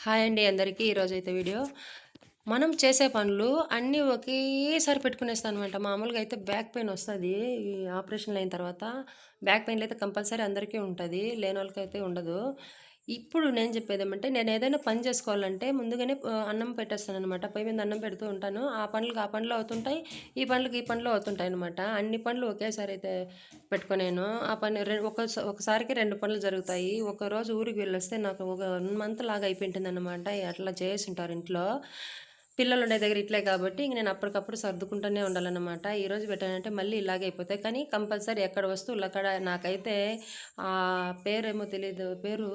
Hi అండి అందరికీ ఈరోజు అయితే వీడియో. మనం చేసే పనులు అన్నీ ఒకేసారి పెట్టుకునేస్తాం అనమాట మామూలుగా అయితే బ్యాక్ పెయిన్ వస్తుంది. ఈ ఆపరేషన్లు అయిన తర్వాత బ్యాక్ పెయిన్లు అయితే కంపల్సరీ అందరికీ ఉంటుంది. లేని వాళ్ళకైతే ఉండదు. ఇప్పుడు నేను చెప్పేది ఏమంటే నేను ఏదైనా పని చేసుకోవాలంటే ముందుగానే అన్నం పెట్టేస్తాను అనమాట పై మీద అన్నం పెడుతూ ఉంటాను. ఆ పనులకు ఆ పనులు అవుతుంటాయి ఈ పనులకు ఈ పనులు అవుతుంటాయి అనమాట అన్ని పనులు ఒకేసారి అయితే పెట్టుకునేను. ఆ పని ఒక ఒకసారికి రెండు పనులు జరుగుతాయి. ఒక రోజు ఊరికి వెళ్ళొస్తే నాకు ఒక వన్ మంత్ లాగా అయిపోయింటుంది అనమాట అట్లా చేసి ఉంటారు ఇంట్లో. పిల్లలు ఉండే దగ్గర ఇట్లే కాబట్టి ఇంక నేను అప్పటికప్పుడు సర్దుకుంటూనే ఉండాలన్నమాట. ఈరోజు పెట్టానంటే మళ్ళీ ఇలాగే అయిపోతాయి. కానీ కంపల్సరీ ఎక్కడ వస్తువులు అక్కడ నాకైతే ఆ పేరేమో తెలియదు పేరు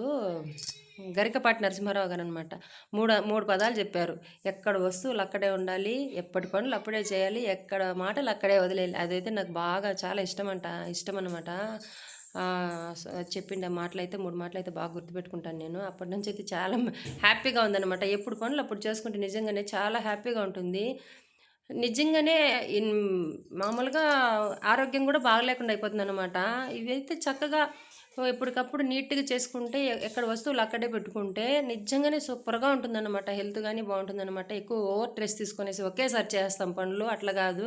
గరికపాటి నరసింహారావు గారు అనమాట మూడు మూడు పదాలు చెప్పారు. ఎక్కడ వస్తువులు అక్కడే ఉండాలి ఎప్పటి పనులు అప్పుడే చేయాలి ఎక్కడ మాటలు అక్కడే వదిలేయాలి. అదైతే నాకు బాగా చాలా ఇష్టం అంట ఇష్టం అనమాట చెప్పిండే మాటలు అయితే మూడు మాటలు అయితే బాగా గుర్తుపెట్టుకుంటాను నేను. అప్పటి నుంచి అయితే చాలా హ్యాపీగా ఉందన్నమాట. ఎప్పుడు పనులు అప్పుడు చేసుకుంటే నిజంగానే చాలా హ్యాపీగా ఉంటుంది. నిజంగానే ఇన్ మామూలుగా ఆరోగ్యం కూడా బాగలేకుండా అయిపోతుంది అనమాట ఇవైతే చక్కగా ఎప్పటికప్పుడు నీట్గా చేసుకుంటే ఎక్కడ వస్తువులు అక్కడే పెట్టుకుంటే నిజంగానే సూపర్గా ఉంటుందన్నమాట. హెల్త్ కానీ బాగుంటుందన్నమాట. ఎక్కువ ఓవర్ స్ట్రెస్ తీసుకొనేసి ఒకేసారి చేస్తాం పనులు అట్లా కాదు.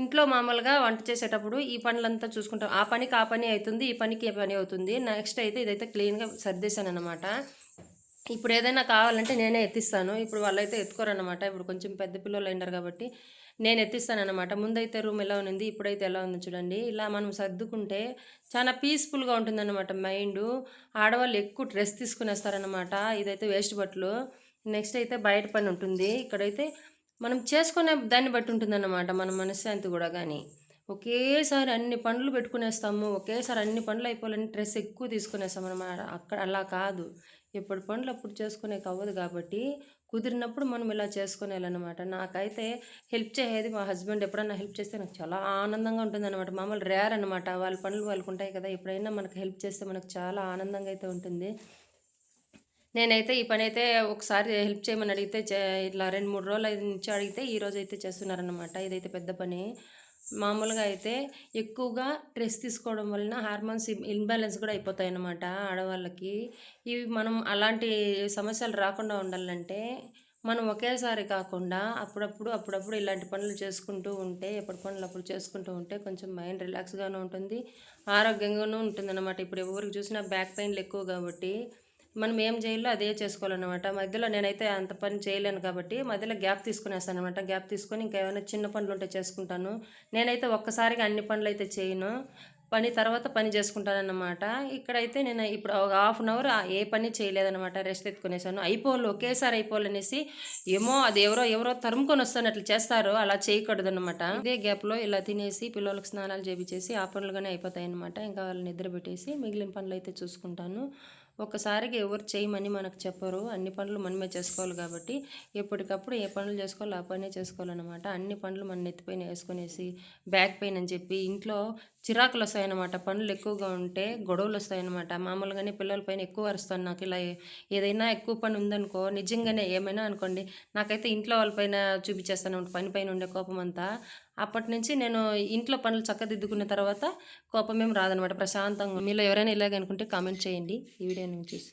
ఇంట్లో మామూలుగా వంట చేసేటప్పుడు ఈ పనులంతా చూసుకుంటాం. ఆ పనికి ఆ పని అవుతుంది ఈ పనికి ఈ పని అవుతుంది. నెక్స్ట్ అయితే ఇదైతే క్లీన్గా సర్దేశాను అనమాట ఇప్పుడు ఏదైనా కావాలంటే నేనే ఎత్తిస్తాను. ఇప్పుడు వాళ్ళైతే ఎత్తుకోరనమాట ఇప్పుడు కొంచెం పెద్ద పిల్లలు అయినారు కాబట్టి నేను ఎత్తిస్తానన్నమాట. ముందైతే రూమ్ ఎలా ఉంది ఇప్పుడైతే ఎలా ఉంది చూడండి. ఇలా మనం సర్దుకుంటే చాలా పీస్ఫుల్గా ఉంటుందన్నమాట మైండ్ ఆడవాళ్ళు ఎక్కువ డ్రెస్ తీసుకునేస్తారనమాట ఇదైతే వేస్ట్ బట్టలు. నెక్స్ట్ అయితే బయట పని ఉంటుంది. ఇక్కడైతే మనం చేసుకునే దాన్ని బట్టి ఉంటుందన్నమాట మన మనశ్శాంతి కూడా కానీ ఒకేసారి అన్ని పనులు పెట్టుకునేస్తాము ఒకేసారి అన్ని పండ్లు అయిపోవాలని స్ట్రెస్ ఎక్కువ తీసుకునేస్తాం అనమాట అక్కడ అలా కాదు. ఎప్పుడు పనులు అప్పుడు చేసుకునే అవ్వదు కాబట్టి కుదిరినప్పుడు మనం ఇలా చేసుకునేయాలన్నమాట. నాకైతే హెల్ప్ చేసేది మా హస్బెండ్ ఎప్పుడన్నా హెల్ప్ చేస్తే నాకు చాలా ఆనందంగా ఉంటుంది అనమాట మామూలు రేర్ అనమాట వాళ్ళ పనులు వాళ్ళకు ఉంటాయి కదా ఎప్పుడైనా మనకు హెల్ప్ చేస్తే మనకు చాలా ఆనందంగా అయితే ఉంటుంది. నేనైతే ఈ పని అయితే ఒకసారి హెల్ప్ చేయమని అడిగితే చే- ఇట్లా రెండు మూడు రోజులు అయితే నుంచి అడిగితే ఈ రోజు అయితే చేస్తున్నారనమాట ఇదైతే పెద్ద పని. మామూలుగా అయితే ఎక్కువగా స్ట్రెస్ తీసుకోవడం వలన హార్మోన్స్ ఇన్బ్యాలెన్స్ కూడా అయిపోతాయి అన్నమాట ఆడవాళ్ళకి. ఇవి మనం అలాంటి సమస్యలు రాకుండా ఉండాలంటే మనం ఒకేసారి కాకుండా అప్పుడప్పుడు అప్పుడప్పుడు ఇలాంటి పనులు చేసుకుంటూ ఉంటే ఎప్పటి పనులు అప్పుడు చేసుకుంటూ ఉంటే కొంచెం మైండ్ రిలాక్స్గానూ ఉంటుంది ఆరోగ్యంగానూ ఉంటుంది అనమాట ఇప్పుడు ఎవరికి చూసినా బ్యాక్ పెయిన్లు ఎక్కువ కాబట్టి మనం ఏం చేయాలో అదే చేసుకోవాలన్నమాట. మధ్యలో నేనైతే అంత పని చేయలేను కాబట్టి మధ్యలో గ్యాప్ తీసుకునేస్తాను అనమాట గ్యాప్ తీసుకొని ఇంకా ఏమైనా చిన్న పనులు ఉంటే చేసుకుంటాను. నేనైతే ఒక్కసారిగా అన్ని పనులు అయితే చేయను. పని తర్వాత పని చేసుకుంటానన్నమాట. ఇక్కడైతే నేను ఇప్పుడు ఒక హాఫ్ అన్ అవర్ ఏ పని చేయలేదన్నమాట. రెస్ట్ ఎత్తుకునేసాను. అయిపోవాలి ఒకేసారి అయిపోవాలనేసి ఏమో అది ఎవరో ఎవరో తరుముకొని వస్తాను. అట్లా చేస్తారు. అలా చేయకూడదు అనమాట ఇదే గ్యాప్లో ఇలా తినేసి పిల్లలకు స్నానాలు చేపించేసి ఆ పనులుగానే అయిపోతాయి అనమాట ఇంకా వాళ్ళని నిద్ర పెట్టేసి మిగిలిన పనులు అయితే చూసుకుంటాను. ఒక్కసారిగా ఎవరు చేయమని మనకు చెప్పరు. అన్ని పనులు మనమే చేసుకోవాలి కాబట్టి ఎప్పటికప్పుడు ఏ పనులు చేసుకోవాలో ఆ పనే చేసుకోవాలన్నమాట. అన్ని పనులు మన నెత్తిపైన వేసుకునేసి బ్యాక్ పెయిన్ అని చెప్పి ఇంట్లో చిరాకులు వస్తాయన్నమాట. పనులు ఎక్కువగా ఉంటే గొడవలు వస్తాయన్నమాట. మామూలుగానే పిల్లల పైన ఎక్కువ అరుస్తాను నాకు. ఇలా ఏదైనా ఎక్కువ పని ఉందనుకో నిజంగానే ఏమైనా అనుకోండి నాకైతే ఇంట్లో వాళ్ళపైన చూపించేస్తాను. పని పైన ఉండే కోపం అంతా అప్పటి నుంచి నేను ఇంట్లో పనులు చక్కదిద్దుకున్న తర్వాత కోపం ఏం రాదనమాట ప్రశాంతంగా మీలో ఎవరైనా ఇలాగ అనుకుంటే కామెంట్ చేయండి. ఈ వీడియో నుంచి చూసి